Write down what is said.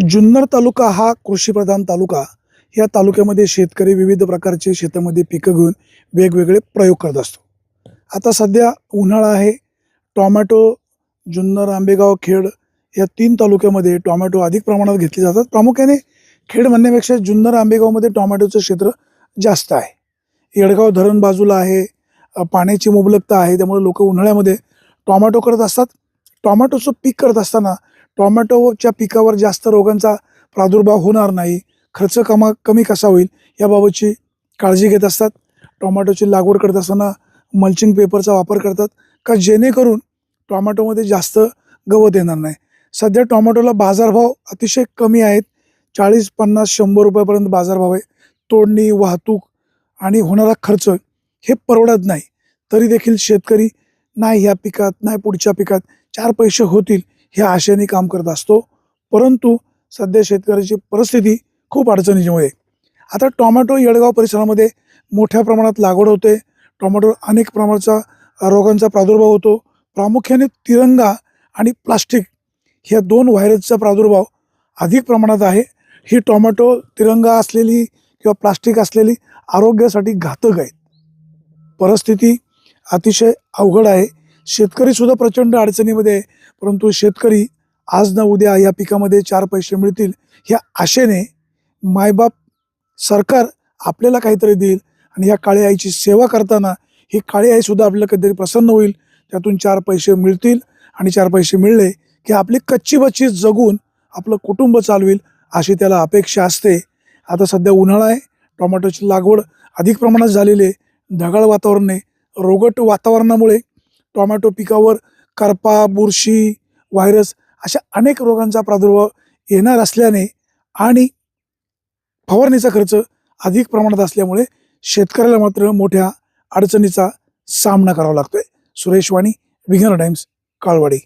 जुन्नर तालुका हा कृषीप्रधान तालुका. या तालुक्यामध्ये शेतकरी विविध प्रकारचे शेतामध्ये पिकं घेऊन वेगवेगळे प्रयोग करत असतो. आता सध्या उन्हाळा आहे. टॉमॅटो जुन्नर आंबेगाव खेड या तीन तालुक्यामध्ये टॉमॅटो अधिक प्रमाणात घेतले जातात. प्रामुख्याने खेड म्हणण्यापेक्षा जुन्नर आंबेगावमध्ये टॉमॅटोचं क्षेत्र जास्त आहे. येडगाव धरण बाजूला आहे. पाण्याची मुबलकता आहे. त्यामुळे लोक उन्हाळ्यामध्ये टॉमॅटो करत असतात. टॉमॅटोचं पीक करत असताना टॉमॅटोच्या पिकावर जास्त रोगांचा प्रादुर्भाव होणार नाही. खर्च कमा कमी कसा होईल याबाबतची काळजी घेत असतात. टॉमॅटोची लागवड करत असताना मल्चिंग पेपरचा वापर करतात का जेणेकरून टॉमॅटोमध्ये जास्त गवत येणार नाही. सध्या टॉमॅटोला बाजारभाव अतिशय कमी आहेत. चाळीस पन्नास शंभर रुपयापर्यंत बाजारभाव आहे. तोडणी वाहतूक आणि होणारा खर्च हे परवडत नाही. तरी देखील शेतकरी नाही ह्या पिकात नाही पुढच्या पिकात चार पैसे होतील ह्या आशेने काम करत असतो. परंतु सध्या शेतकऱ्याची परिस्थिती खूप अडचणीमुळे. आता टोमॅटो येळगाव परिसरामध्ये मोठ्या प्रमाणात लागवड होते. टोमॅटो अनेक प्रमाणाचा रोगांचा प्रादुर्भाव होतो. प्रामुख्याने तिरंगा आणि प्लास्टिक ह्या दोन व्हायरसचा प्रादुर्भाव अधिक प्रमाणात आहे. ही टोमॅटो तिरंगा असलेली किंवा प्लास्टिक असलेली आरोग्यासाठी घातक आहेत परिस्थिती अतिशय अवघड आहे. शेतकरीसुद्धा प्रचंड अडचणीमध्ये आहे. परंतु शेतकरी आज ना उद्या या पिकामध्ये चार पैसे मिळतील ह्या आशेने मायबाप सरकार आपल्याला काहीतरी देईल आणि या काळी आईची सेवा करताना ही काळी आईसुद्धा आपल्याला कधीतरी प्रसन्न होईल. त्यातून चार पैसे मिळतील आणि चार पैसे मिळले की आपली कच्ची बच्ची जगून आपलं कुटुंब चालवेल अशी त्याला अपेक्षा असते. आता सध्या उन्हाळा आहे टोमॅटोची लागवड अधिक प्रमाणात झालेली आहे. ढगाळ वातावरण आहे. रोगट वातावरणामुळे टोमॅटो पिकावर करपा बुरशी व्हायरस अशा अनेक रोगांचा प्रादुर्भाव येणार असल्याने आणि फवारणीचा खर्च अधिक प्रमाणात असल्यामुळे शेतकऱ्याला मात्र मोठ्या अडचणीचा सामना करावा लागतोय. सुरेश वाणी विघ्न टाइम्स काळवाडी.